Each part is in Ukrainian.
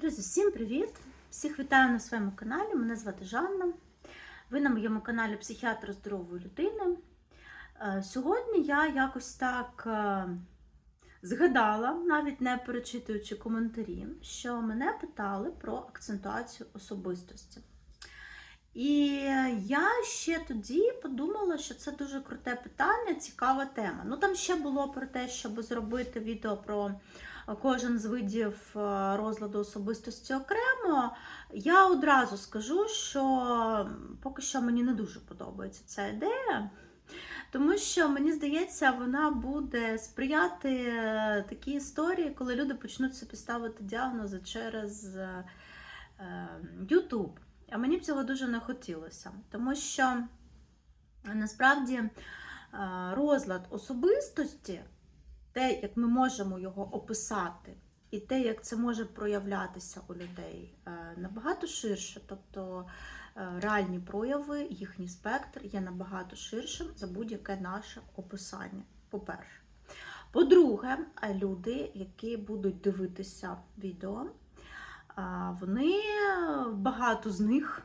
Друзі, всім привіт! Всіх вітаю на своєму каналі. Мене звати Жанна. Ви на моєму каналі Психіатр здорової людини. Е, Сьогодні я якось так е, згадала, навіть не перечитуючи коментарі, що мене питали про акцентуацію особистості. І я ще тоді подумала, що це дуже круте питання, цікава тема. Ну там ще було про те, щоб зробити відео про кожен з видів е, розладу особистості окремо. Я одразу скажу, що поки що мені не дуже подобається ця ідея. Тому що мені здається, вона буде сприяти е, такій історії, коли люди почнуть собі ставити діагнози через е, YouTube. А мені б цього дуже не хотілося, тому що насправді е, розлад особистості, те, як ми можемо його описати, і те, як це може проявлятися у людей, е, набагато ширше. Тобто е, реальні прояви, їхній спектр є набагато ширшим за будь-яке наше описання. По-перше. По-друге, люди, які будуть дивитися відео, вони багато з них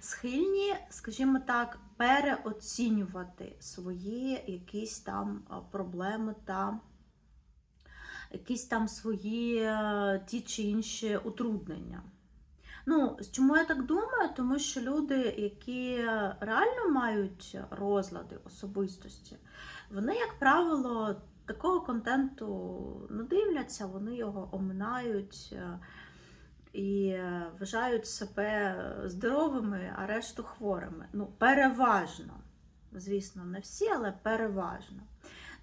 схильні, скажімо так, переоцінювати свої якісь там проблеми та якісь там свої е, ті чи інші утруднення. Ну, чому я так думаю? Тому що люди, які реально мають розлади особистості, вони, як правило, такого контенту не дивляться, вони його оминають е, і вважають себе здоровими, а решту хворими. Ну, переважно. Звісно, не всі, але переважно.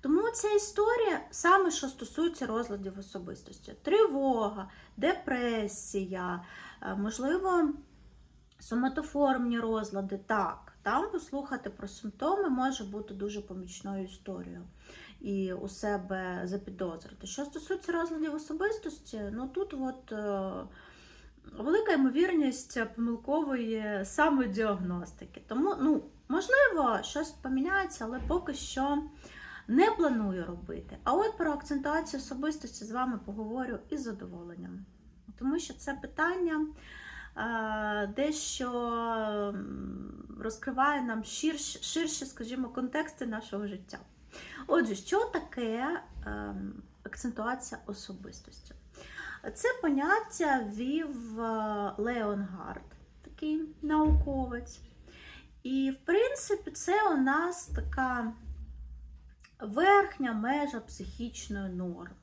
Тому ця історія саме що стосується розладів особистості: тривога, депресія, е, можливо, соматоформні розлади. Так, там послухати про симптоми може бути дуже помічною історією і у себе запідозрити. Що стосується розладів особистості, ну тут от. Велика ймовірність помилкової самодіагностики. Тому, ну, можливо, щось поміняється, але поки що не планую робити. А от про акцентуацію особистості з вами поговорю із задоволенням. Тому що це питання е, дещо розкриває нам ширші, ширші, скажімо, контексти нашого життя. Отже, що таке е, акцентуація особистості? Це поняття ввів е, Леон Гард, такий науковець. І, в принципі, це у нас така верхня межа психічної норми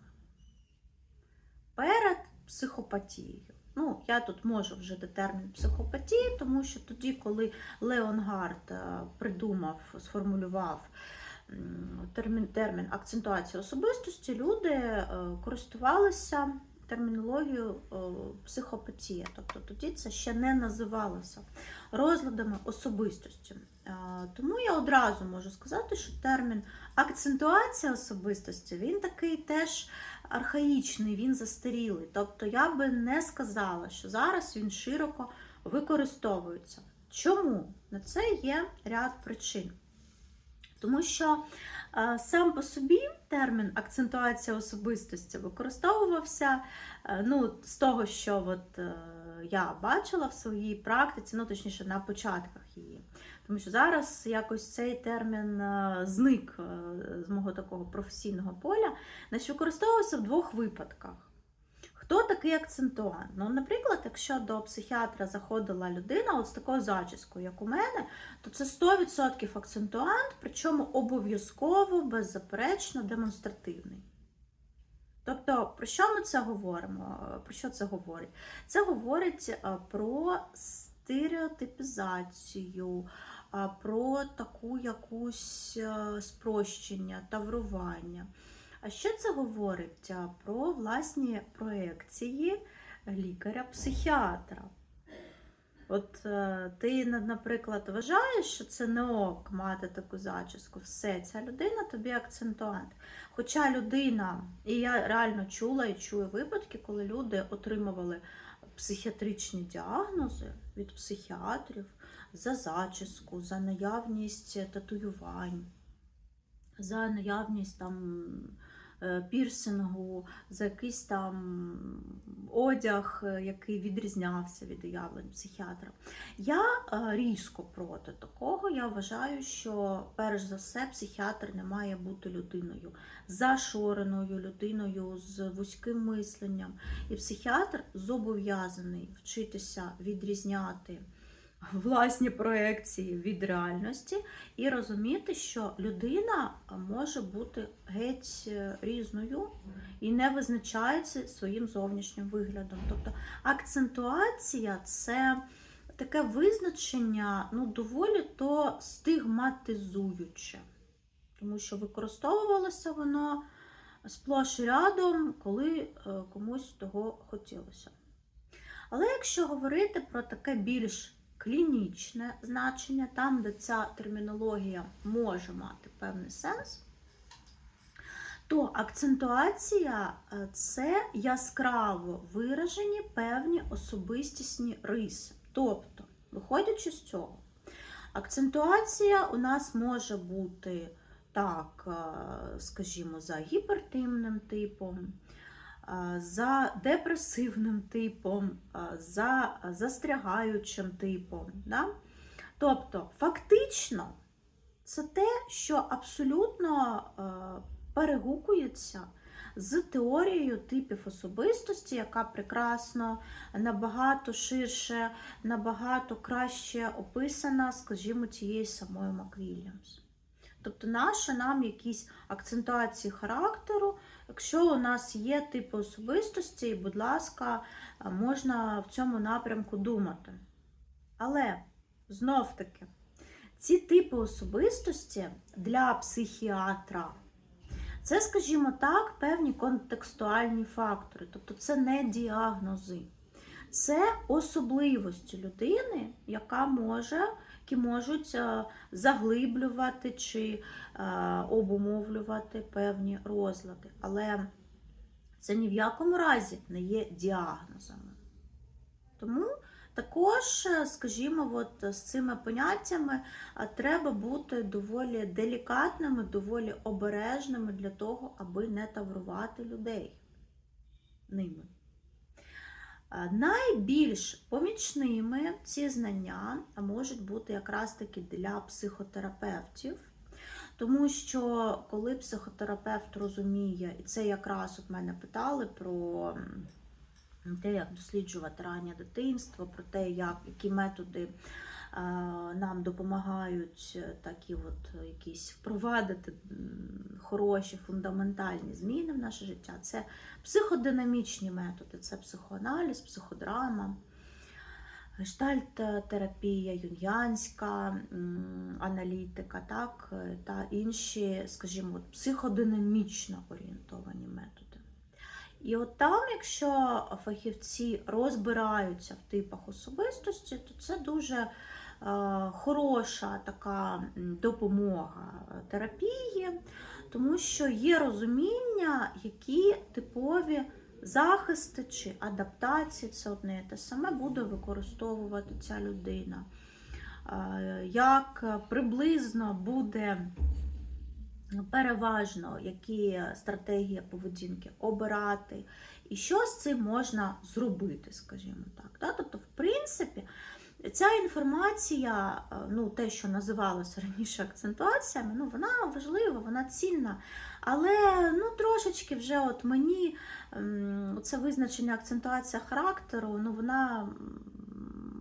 перед психопатією. Ну, я тут можу вжити термін психопатії, тому що тоді, коли Леон Гард е, придумав, сформулював термін, термін акцентуація особистості, люди е, користувалися термінологією е, психопатія. Тобто тоді це ще не називалося розладами особистості. Е, Тому я одразу можу сказати, що термін акцентуація особистості він такий теж архаїчний, він застарілий. Тобто я би не сказала, що зараз він широко використовується. Чому? На це є ряд причин. Тому що сам по собі термін акцентуація особистості використовувався е, ну, з того, що от, е, я бачила в своїй практиці, ну точніше на початках її. Тому що зараз якось цей термін е, зник з мого такого професійного поля, значить використовувався в двох випадках. Хто такий акцентуант? Ну, наприклад, якщо до психіатра заходила людина от з такою зачіскою, як у мене, то це 100% акцентуант, причому обов'язково, беззаперечно демонстративний. Тобто, про що ми це говоримо? Про що це говорить? Це говорить е, про стереотипізацію, е, про таку якусь е, спрощення, таврування. А що це говорить про власні проекції лікаря-психіатра? От е, ти, наприклад, вважаєш, що це не ок мати таку зачіску, все, ця людина тобі акцентуант. Хоча людина, і я реально чула і чую випадки, коли люди отримували психіатричні діагнози від психіатрів за зачіску, за наявність татуювань, за наявність там пірсингу, за якийсь там одяг, е, який відрізнявся від уявлень психіатра. Я е, різко проти такого. Я вважаю, що перш за все психіатр не має бути людиною зашореною, людиною з вузьким мисленням. І психіатр зобов'язаний вчитися відрізняти власні проекції від реальності і розуміти, що людина може бути геть е, різною і не визначається своїм зовнішнім виглядом. Тобто акцентуація це таке визначення ну, доволі то стигматизуюче, тому що використовувалося воно сплош рядом, коли е, комусь того хотілося. Але якщо говорити про таке більш клінічне значення, там, де ця термінологія може мати певний сенс, то акцентуація е, це яскраво виражені певні особистісні риси. Тобто, виходячи з цього, акцентуація у нас може бути так, е, скажімо, за гіпертимним типом, за депресивним типом, за застрягаючим типом. Да? Тобто, фактично, це те, що абсолютно перегукується з теорією типів особистості, яка прекрасно, набагато ширше, набагато краще описана, скажімо, тією самою Маквільямс. Тобто, наша нам якісь акцентуації характеру, якщо у нас є типи особистості, будь ласка, можна в цьому напрямку думати. Але знов таки, ці типи особистості для психіатра. Це, скажімо так, певні контекстуальні фактори, тобто це не діагнози, це особливості людини, яка може, які можуть е, заглиблювати чи е, обумовлювати певні розлади. Але це ні в якому разі не є діагнозами. Тому також, е, скажімо, от з цими поняттями треба бути доволі делікатними, доволі обережними для того, аби не таврувати людей ними. Найбільш помічними ці знання можуть бути якраз таки для психотерапевтів, тому що коли психотерапевт розуміє, і це якраз от мене питали про те, як досліджувати раннє дитинство, про те, як, які методи нам допомагають е, такі от якісь впровадити хороші фундаментальні зміни в наше життя. Це психодинамічні методи, це психоаналіз, психодрама. Гештальт-терапія, юньянська аналітика, так, е, та інші, скажімо, психодинамічно орієнтовані методи. І от там, якщо фахівці розбираються в типах особистості, то це дуже хороша така допомога терапії, тому що є розуміння, які типові захисти чи адаптації, це одне і те саме буде використовувати ця людина. Е, як приблизно буде переважно, які стратегії поведінки обирати, і що з цим можна зробити, скажімо так. Тобто, в принципі, ця інформація, е, ну, те, що називалося раніше акцентуаціями, ну, вона важлива, вона цінна. Але ну, трошечки вже от мені це визначення акцентуація характеру, ну, вона,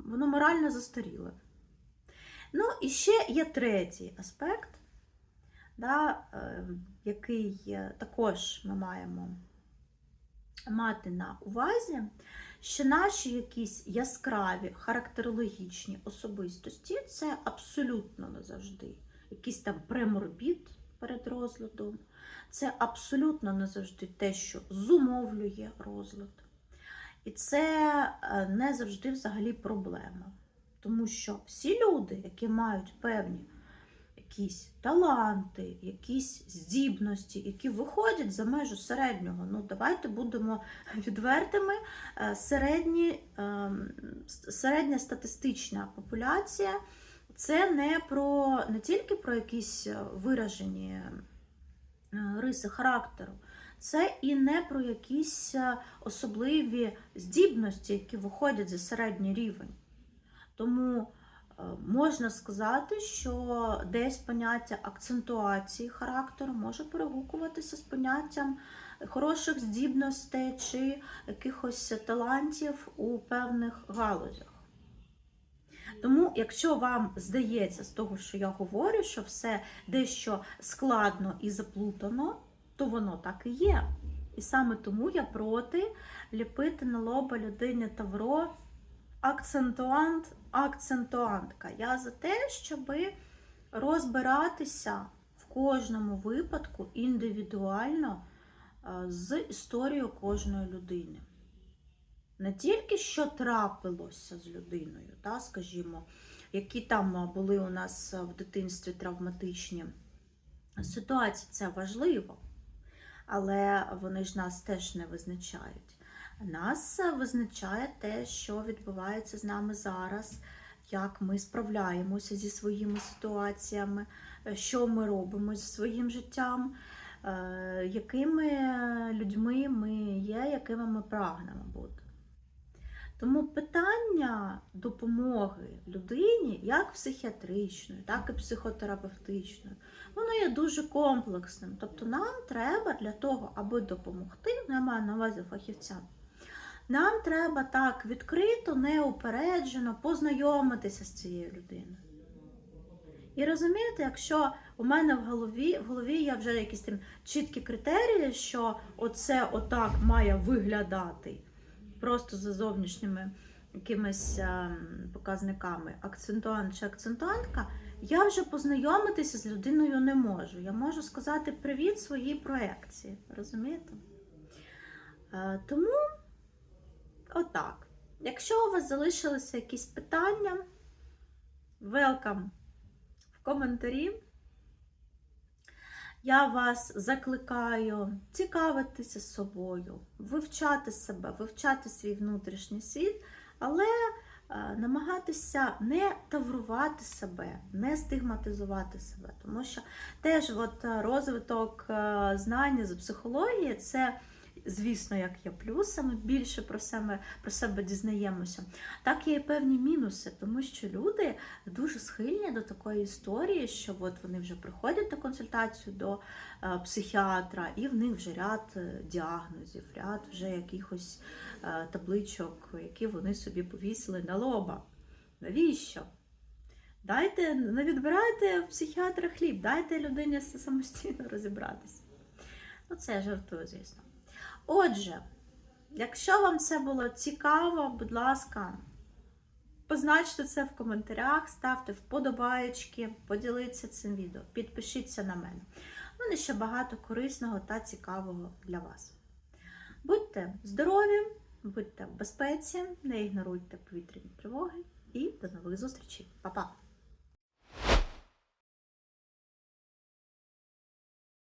воно морально застаріле. Ну, і ще є третій аспект да, ем, який також ми маємо мати на увазі, що наші якісь яскраві характерологічні особистості це абсолютно не завжди якийсь там преморбід перед розладом, це абсолютно не завжди те, що зумовлює розлад. І це е, не завжди взагалі проблема. Тому що всі люди, які мають певні якісь таланти, якісь здібності, які виходять за межу середнього. Ну, давайте будемо відвертими. Е, середні, ем, середня статистична популяція це не про не тільки про якісь виражені е, риси характеру, це і не про якісь е, особливі здібності, які виходять за середній рівень. Тому е, можна сказати, що десь поняття акцентуації характеру може перегукуватися з поняттям хороших здібностей чи якихось талантів у певних галузях. Тому, якщо вам здається з того, що я говорю, що все дещо складно і заплутано, то воно так і є. І саме тому я проти ліпити на лоба людині Тавро акцентуант, акцентуантка. Я за те, щоб розбиратися в кожному випадку індивідуально е, з історією кожної людини. Не тільки що трапилося з людиною, та, скажімо, які там були у нас в дитинстві травматичні ситуації, це важливо, але вони ж нас теж не визначають. Нас визначає те, що відбувається з нами зараз, як ми справляємося зі своїми ситуаціями, що ми робимо зі своїм життям, е, якими людьми ми є, якими ми прагнемо бути. Тому питання допомоги людині, як психіатричної, так і психотерапевтичної, воно є дуже комплексним. Тобто нам треба для того, аби допомогти, ну, я маю на увазі фахівцям, нам треба так відкрито, неупереджено познайомитися з цією людиною. І розумієте, якщо у мене в голові в голові є вже якісь там чіткі критерії, що оце отак має виглядати просто за зовнішніми якимись ем, показниками акцентуант чи акцентуантка, я вже познайомитися з людиною не можу. Я можу сказати привіт своїй проекції. Розумієте? Е, Тому отак. Якщо у вас залишилися якісь питання, welcome в коментарі. Я вас закликаю цікавитися собою, вивчати себе, вивчати свій внутрішній світ, але е, намагатися не таврувати себе, не стигматизувати себе. Тому що теж от е, розвиток е, знання з психології це. Звісно, як є плюсами, більше про себе про себе дізнаємося. Так є і певні мінуси, тому що люди дуже схильні до такої історії, що от вони вже приходять на консультацію до е, психіатра, і в них вже ряд е, діагнозів, ряд вже якихось е, табличок, які вони собі повісили на лоба. Навіщо? Дайте, не відбирайте в психіатра хліб, дайте людині самостійно розібратися. Ну, це я жартую, звісно. Отже, якщо вам це було цікаво, будь ласка, позначте це в коментарях, ставте вподобаєчки, поділіться цим відео, підпишіться на мене. У мене ще багато корисного та цікавого для вас. Будьте здорові, будьте в безпеці, не ігноруйте повітряні тривоги і до нових зустрічей. Па-па!